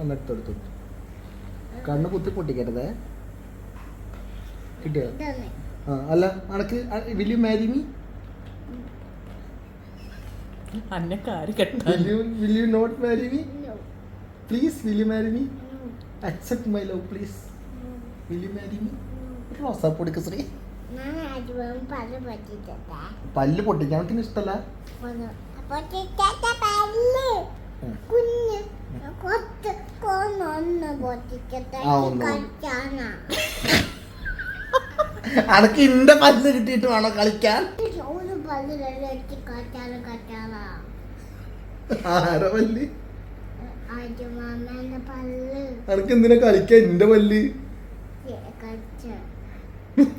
എന്നിട്ട് എടുത്തു കണ്ണ് കുത്തി പൊട്ടിക്കരുത്. കിട്ടിയോ? ആ അല്ല അനക്ക് വിൽ യു മാരി മീ? അന്നെ കാര് കെട്ടാൻ. Will you not marry me? No. Please will you marry me? No. Accept my love please. No. Will you marry me? റോസാപ്പൊടിക്ക് ശ്രീ. ഞാൻ ആദ്യം പല പറ്റിട്ടാ പല്ല് പൊട്ടിക്കാൻ ഇഷ്ടല്ല? പല്ല്. കുഞ്ഞ്. അനക്ക് ഇന്റെ പല്ല് കിട്ടിയിട്ട് വേണോ കളിക്കാൻ? ആരെ പല്ല്? അനക്ക് എന്തിനാ കളിക്കാൻ ഇന്റെ പല്ല്?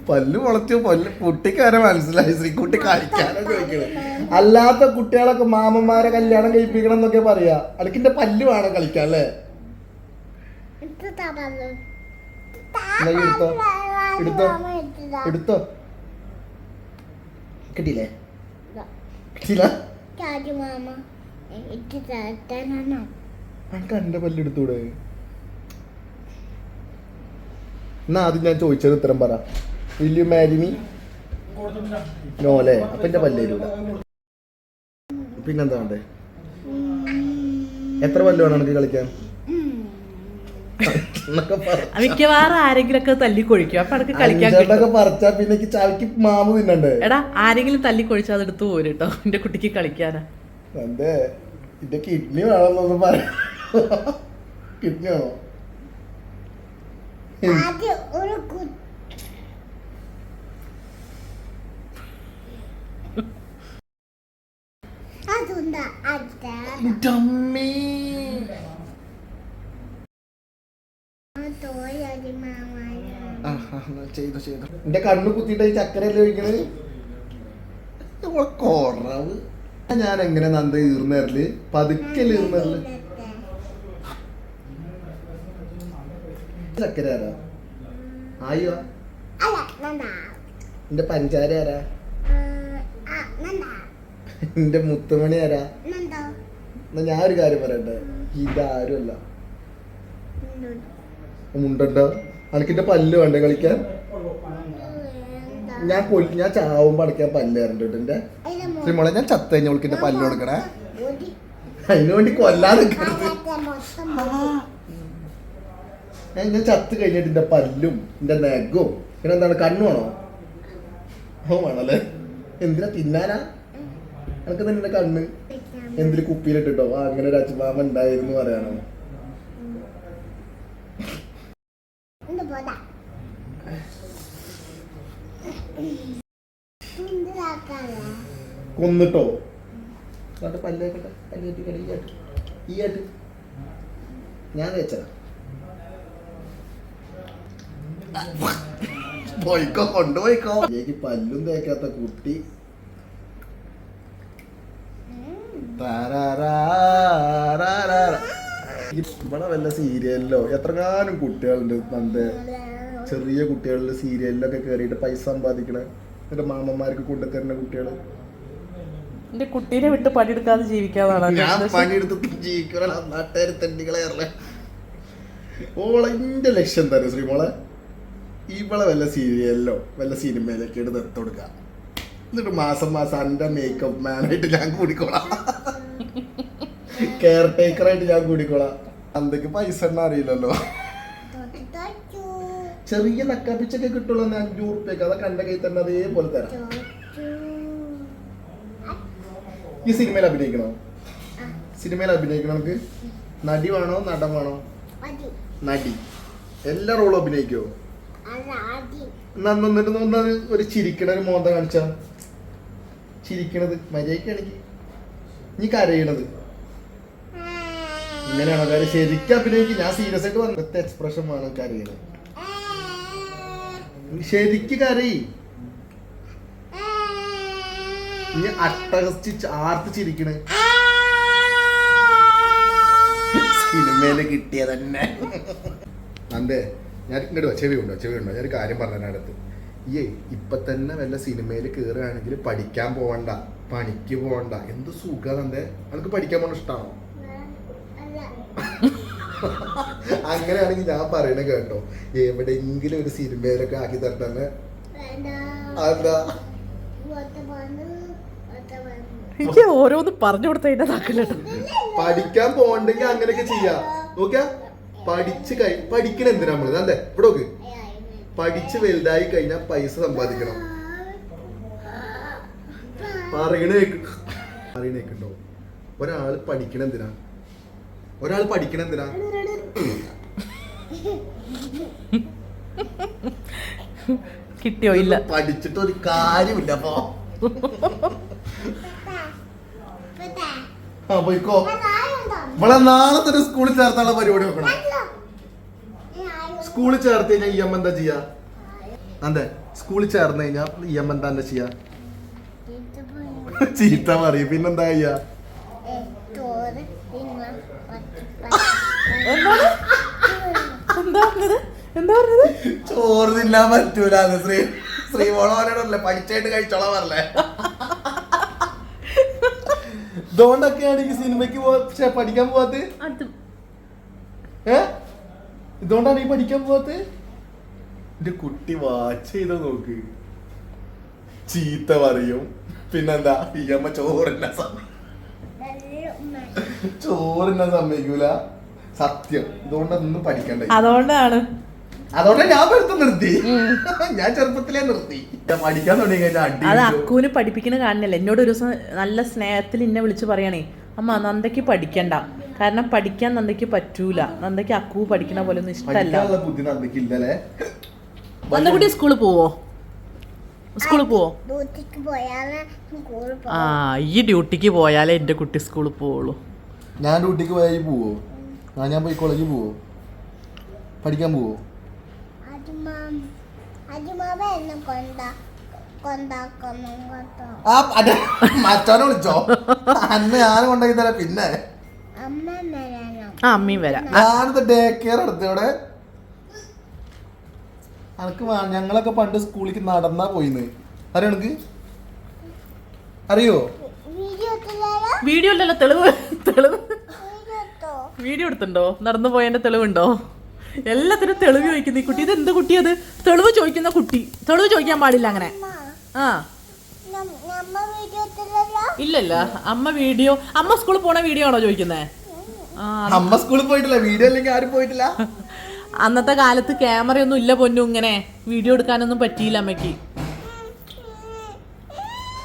പല്ല് മുളച്ചു പല്ല് കുട്ടിക്ക് വരെ മനസ്സിലായി. ശ്രീകുട്ടി കളിക്കാനോ ചോദിക്കണേ. അല്ലാത്ത കുട്ടികളൊക്കെ മാമന്മാരെ കല്യാണം കഴിപ്പിക്കണം എന്നൊക്കെ പറയാ അടുക്കിന്റെ പല്ല് വേണം കളിക്കാൻ അല്ലേ? എടുത്താ? എടുത്തോ. എടുത്തോ. കിട്ടിയില്ലേ? കിട്ടിയില്ല? പല്ല് മാമ ഇട്ട് തരാനാണോ അനക്ക് എന്റെ പല്ല് എടുത്തൂടെ എന്നാ ആദ്യം ഞാൻ ചോദിച്ചത് ഉത്തരം പറ. വില്യു മാരിമി നോ അല്ലേ? അപ്പൊ എന്റെ പല്ല് തരൂല പിന്നെന്താ വേണ്ടേ? എത്ര പല്ല് വേണം എനിക്ക് കളിക്കാൻ? മിക്കവാറും ആരെങ്കിലും ഒക്കെ തല്ലിക്കൊഴിക്കും അപ്പൊ അനക്ക് കളിക്കാൻ പറിച്ചാ പിന്നെ ചാവിക്ക് മാമ് തിന്നണ്ടേ? എടാ ആരെങ്കിലും തല്ലിക്കൊഴിച്ചാൽ അതെടുത്ത് പോരും കേട്ടോ എന്റെ കുട്ടിക്ക് കളിക്കാനാ. എന്റെ എന്റെ കിഡ്നി വേണമെന്നൊന്നും പറയാ കിഡ്നി വേണോ ആദ്യം ഒരു കു അതുണ്ടാ അതാ എന്റെ അമ്മേ. തോയാതി മാമായ ആ, ആ, എന്നാ ചെയ്തു ചെയ്തോ. എന്റെ കണ്ണ് കുത്തിട്ട് ഈ ചക്കരയല്ലേ ഒഴിക്കണത് കുറവ്. ഞാൻ എങ്ങനെ നന്ദ ഈർന്നേരൽ പതുക്കൽ ഈർന്നരൽ ചക്കര ആരാ? ആയോ അല്ല എന്റെ പഞ്ചാര ആരാ? എന്റെ മുത്തുമണി ആരാ? എന്നാ ഞാൻ ഒരു കാര്യം പറയട്ടെ? ഇതാരുമല്ല. മുണ്ടോ അനക്കിന്റെ പല്ല് വേണ്ട കളിക്കാൻ? ഞാൻ കൊല്ലി ഞാൻ ചാവുമ്പോ അടക്കാൻ പല്ല് തരണ്ടിട്ട് എന്റെ ശ്രീമോളെ ഞാൻ ചത്ത കഴിഞ്ഞ പല്ല് കൊടുക്കണേ. അതിനു വേണ്ടി കൊല്ലാതെ ഞാൻ ചത്ത് കഴിഞ്ഞിട്ട് എന്റെ പല്ലും എന്റെ നെഗും പിന്നെ എന്താണ് കണ്ണു വേണോ? ഓ വേണല്ലേ? എന്തിനാ തിന്നാനാ? എനിക്ക് തന്നെ കണ്ണ്? എന്തിൽ കുപ്പിയിലിട്ടിട്ടോ? ആ അങ്ങനെ ഒരു അച്ഛമാമ ഉണ്ടായിരുന്നു പറയാനോ? കൊന്നിട്ടോ? പല്ലേക്കട്ടെ പല്ലേറ്റ് കടി ഈ ആട്ട് ഞാൻ തേച്ചതാ. പോയിക്കോ കൊണ്ടുപോയിക്കോ. എനിക്ക് പല്ലും തേക്കാത്ത കുട്ടി. ഇവിടെ വല്ല സീരിയലിലോ? എത്രങ്ങാനും കുട്ടികളുണ്ട് നന്റെ ചെറിയ കുട്ടികളിൽ സീരിയലിലൊക്കെ കയറിയിട്ട് പൈസ സമ്പാദിക്കണ. എന്റെ മാമന്മാർക്ക് കൊണ്ടുതരുന്ന കുട്ടികൾ. എന്റെ കുട്ടീനെ വിട്ട് പണിയെടുക്കാതെ ജീവിക്കാതാണ് ഞാൻ. പണിയെടുത്ത് ജീവിക്കണ നാട്ടുകാർ തെണ്ടികളെ ഓളെ എന്റെ ലക്ഷ്യം തന്നെ ശ്രീമോളെ? ഇവളെ വല്ല സീരിയലിലോ വല്ല സിനിമയിലൊക്കെ എടുത്ത് നിർത്തി കൊടുക്ക. എന്നിട്ട് മാസം മാസം എന്റെ മേക്കപ്പ് മാനായിട്ട് ഞാൻ കൂടിക്കോളാം. കെയർ ടേക്കറായിട്ട് ഞാൻ കൂടിക്കോളാം. എന്തൊക്കെ പൈസ എണ്ണ അറിയില്ലല്ലോ. ചെറിയ നക്കാപ്പിച്ചൊക്കെ കിട്ടുള്ളൂ അഞ്ഞൂറ് റുപ്യക്ക് അതൊക്കെ എന്റെ കയ്യിൽ തന്നെ അതേപോലെ തരാം. ഈ സിനിമയിൽ അഭിനയിക്കണോ? സിനിമയിൽ അഭിനയിക്കണം നമുക്ക് നടി വേണോ? നടൻ വേണോ? നടി. എല്ലാ റോളും അഭിനയിക്കോ അതി ഒന്ന് ഒന്ന് ഒരു ചിരിക്കണ ഒരു മോന്ത കാണിച്ച. ചിരിക്കണത് മര്യാദക്കാണെങ്കിൽ നീ കരയണത്. ഇങ്ങനെയാണോ കാര്യം? ശരിക്കും അഭിനയിക്കും. ഞാൻ സീരിയസ് ആയിട്ട് വന്നിട്ട് എക്സ്പ്രഷൻ വേണം കരയണത് ശരിക്ക് കരയി. നീ അട്ടഹസിച്ച് ആർത്ത് ചിരിക്കണേ. സിനിമയിൽ കിട്ടിയ തന്നെ നന്ദേ. ഞാൻ ഇങ്ങോട്ട് ചെവി ഉണ്ടോ ചെവി ഉണ്ടോ ഞാനൊരു കാര്യം പറഞ്ഞതിനടുത്ത് ഈ ഇപ്പൊ തന്നെ വല്ല സിനിമയിൽ കയറുകയാണെങ്കിൽ പഠിക്കാൻ പോവണ്ട പണിക്ക് പോവണ്ട. എന്ത് സുഖ നന്ദേ അനക്ക് പഠിക്കാൻ പോണ ഇഷ്ടമാണോ അങ്ങനെയാണെങ്കിൽ ഞാൻ പറയണ കേട്ടോ. എവിടെയെങ്കിലും ഒരു സിനിമയിലൊക്കെ ആക്കി തരട്ടെ അതാ എനിക്ക് ഓരോന്ന് പറഞ്ഞു കൊടുത്ത പഠിക്കാൻ പോകണ്ടെങ്കിൽ അങ്ങനെയൊക്കെ ചെയ്യാം. നോക്കിയാ? പഠിച്ച് കഴി പഠിക്കണ എന്തിനാ നമ്മൾ? അതെ ഇവിടെ നോക്ക്. പഠിച്ച് വലുതായി കഴിഞ്ഞാൽ പൈസ സമ്പാദിക്കണം. പറയണേ പറയണേക്കുണ്ടോ ഒരാൾ പഠിക്കണ എന്തിനാ? ഒരാൾ പഠിക്കണ എന്തിനാ? കിട്ടിയോ ഇല്ല? പഠിച്ചിട്ട് ഒരു കാര്യമില്ല അപ്പൊ. ആ പോയിക്കോ. ഇവിടെ നാളെ തന്നെ സ്കൂളിൽ ചേർത്താനുള്ള പരിപാടി നോക്കണം. സ്കൂളിൽ ചേർത്ത് കഴിഞ്ഞാൽ ഇ എം എന്താ ചെയ്യാ? അതെ സ്കൂളിൽ ചേർന്ന് കഴിഞ്ഞാൽ ഇ എം എന്താ എന്താ ചെയ്യാ? ചീത്ത പറയും. പിന്നെന്താ ചെയ്യാ? ചോറ് തിന്നാൻ പറ്റൂല. ശ്രീ ശ്രീമോളോനോടല്ലേ പഠിച്ചായിട്ട് കഴിച്ചോളാ പറഞ്ഞേ. ഇതുകൊണ്ടൊക്കെയാണ് ഈ സിനിമയ്ക്ക് പോ പഠിക്കാൻ പോവാത്ത? അത് ഏ? ഇതുകൊണ്ടാണ് ഈ പഠിക്കാൻ പോകാത്ത എന്റെ കുട്ടി വാച്ച് ചെയ്ത നോക്ക്. ചീത്ത പറയും. പിന്നെന്താ? ഈ അമ്മ ചോറിന ചോറിന സമ്മതിക്കൂല. സത്യം. ഇതുകൊണ്ടൊന്നും പഠിക്കണ്ട അതുകൊണ്ടാണ്. അതുകൊണ്ട് ഞാൻ പഠിത്തം നിർത്തി. ഞാൻ ചെറുപ്പത്തിലേ നിർത്തി. ഞാൻ പഠിക്കാൻ തുടങ്ങി കഴിഞ്ഞാൽ അടി അത്. അക്കുവിന് പഠിപ്പിക്കുന്ന കാണുന്നില്ല എന്നോട് ഒരു ദിവസം നല്ല സ്നേഹത്തിൽ എന്നെ വിളിച്ച് പറയണേ അമ്മ നന്ദയ്ക്ക് പഠിക്കണ്ട. കാരണം പഠിക്കാൻ നന്ദയ്ക്ക് പറ്റൂല. നന്ദയ്ക്ക് അക്കു പഠിക്കണ പോലെ ഒന്നും ഇഷ്ടമല്ല നന്ദക്കുട്ടി സ്കൂളിൽ പോവോ? സ്കൂളിൽ പോവോ? ആ ഈ ഡ്യൂട്ടിക്ക് പോയാലേ എന്റെ കുട്ടി സ്കൂളിൽ പോവുള്ളൂ. ഞാൻ ഡ്യൂട്ടിക്ക് പോയി പോവോ? ഞാൻ പോയി കോളേജിൽ പോവോ? പഠിക്കാൻ പോവോ? മറ്റവനെ വിളിച്ചോ? അന്ന് ഞാൻ കൊണ്ടുപോയി തരാം പിന്നെ? ആ അമ്മയും വരാം. ഞാനിത് ഡേ കെയർ എടുത്തോടെ അനക്ക് ഞങ്ങളൊക്കെ പണ്ട് സ്കൂളിലേക്ക് നടന്നാ പോയിന്ന്. അറിയോ എനിക്ക് അറിയോ? വീഡിയോ ഇല്ലല്ലോ അല്ലല്ലോ തെളിവ് തെളിവ്. വീഡിയോ എടുത്തുണ്ടോ നടന്നു പോയതിന്റെ തെളിവുണ്ടോ? എല്ലാത്തിനും തെളിവ് ചോദിക്കുന്ന ഈ കുട്ടി. ഇത് എന്ത് കുട്ടി അത്? തെളിവ് ചോദിക്കുന്ന കുട്ടി. തെളിവ് ചോദിക്കാൻ പാടില്ല അങ്ങനെ. ആ. ഇല്ലല്ല അമ്മ വീഡിയോ അമ്മ സ്കൂളിൽ പോണ വീഡിയോ ആണോ ചോദിക്കുന്നേ? അമ്മ സ്കൂളിൽ പോയിട്ടില്ല വീഡിയോ അല്ലെങ്കിൽ ആരും പോയിട്ടില്ല. അന്നത്തെ കാലത്ത് ക്യാമറയൊന്നും ഇല്ല പൊന്നു ഇങ്ങനെ വീഡിയോ എടുക്കാനൊന്നും പറ്റിയില്ല അമ്മയ്ക്ക്.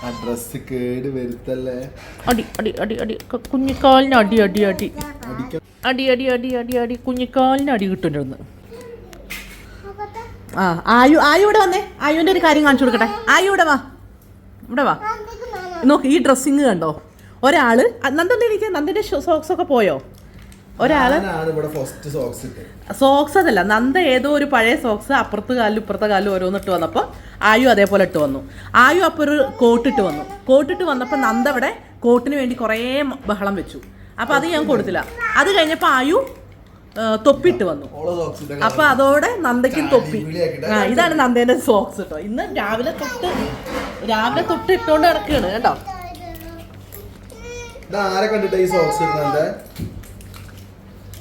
ആ ഡ്രസ് കേട് വരുത്തല്ലേ? അടി അടി അടി അടി കുഞ്ഞിക്കാലിന് അടി അടി അടി. അടി അടി അടി അടി അടി കുഞ്ഞിക്കാലിന് അടി കിട്ടുന്നുണ്ട് നോക്കട്ടെ ആ ആയു ആയു ഇവിടെ വന്നേ. ആയുവിന്റെ ഒരു കാര്യം കാണിച്ചു കൊടുക്കട്ടെ. ആയു ഇവിടെ വാ. ഇവിടെ വാ. നോക്ക് ഈ ഡ്രസ്സിങ് കണ്ടോ? ഒരാൾ നന്ദന്റെ എനിക്ക് നന്ദന്റെ സോക്സ് ഒക്കെ പോയോ? ഒരാൾ സോക്സ് അതല്ല നന്ദ ഏതോ ഒരു പഴയ സോക്സ് അപ്പുറത്ത് കാലിലും ഇപ്പുറത്തെ കാലിലും ഓരോന്ന് ഇട്ട് വന്നപ്പോൾ ആയു അതേപോലെ ഇട്ട് വന്നു. ആയു അപ്പോൾ ഒരു കോട്ടിട്ട് വന്നു. കോട്ട് ഇട്ട് വന്നപ്പോൾ നന്ദ അവിടെ കോട്ടിന് വേണ്ടി കുറേ ബഹളം വെച്ചു. അപ്പോൾ അത് ഞാൻ കൊടുത്തില്ല. അത് കഴിഞ്ഞപ്പോൾ ആയു തൊപ്പിട്ട് വന്നു. അപ്പൊ അതോടെ നന്ദയ്ക്കും തൊപ്പി. ആ ഇതാണ് നന്ദേന്റെ സോക്സ് കേട്ടോ ഇന്ന് രാവിലെ തൊട്ട് രാവിലെ തൊട്ട് ഇട്ടോണ്ട് കിടക്കുകയാണ് കേട്ടോ. ആരെ കണ്ടിട്ട് ഈ സോക്സ് ഇടുന്നത്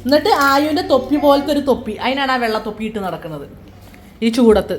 എന്നിട്ട് ആയുവിന്റെ തൊപ്പി പോലത്തെ ഒരു തൊപ്പി. അതിനാണ് ആ വെള്ള തൊപ്പി ഇട്ട് നടക്കുന്നത്. ഈ ചൂടത്ത്.